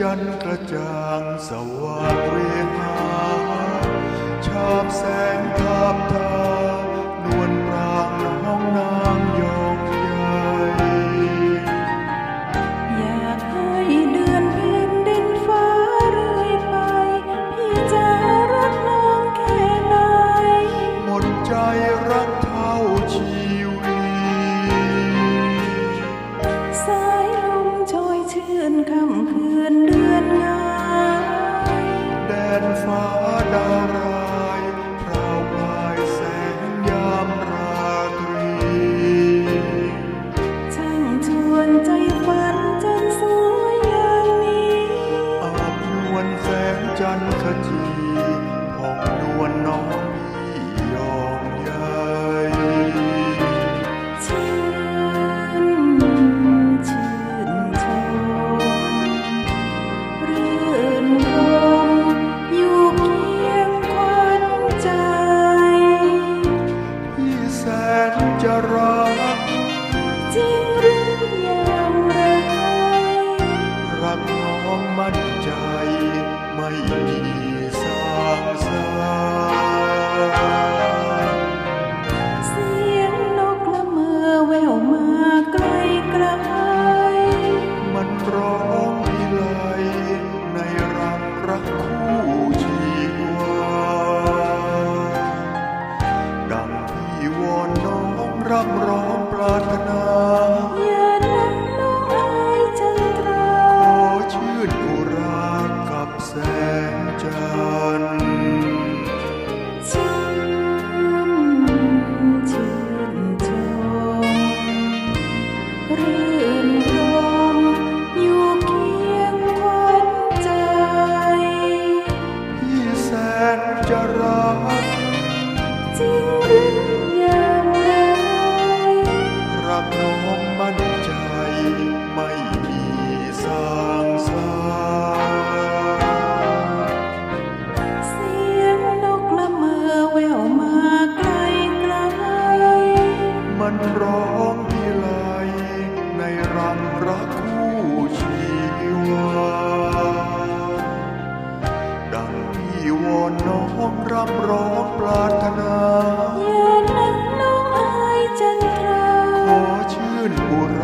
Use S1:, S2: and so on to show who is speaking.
S1: จันทร์กระจ่างสว่างเวหา ชาบแสงทาบทานวลปรางห้องนางยองใหญ่
S2: อยากให้เดือนเพ็ญด่นฟ้าเรื่อยไป พี่จะรักน้องแค่ไหน
S1: หมดใจรักเท่าชีวิต
S2: สายลมโชยชื่นค่ำคืนเดือน จัน
S1: ทร์ขจีผ่องนวลน้อง ดังที่วอนน้องรับร้องปรารถนา ดังพี่วอนน้องร่ำร้องปรารถนา
S2: อย่านั่งน้องอายจันทรา
S1: ขอชื่นอุรากับแสงจันทร์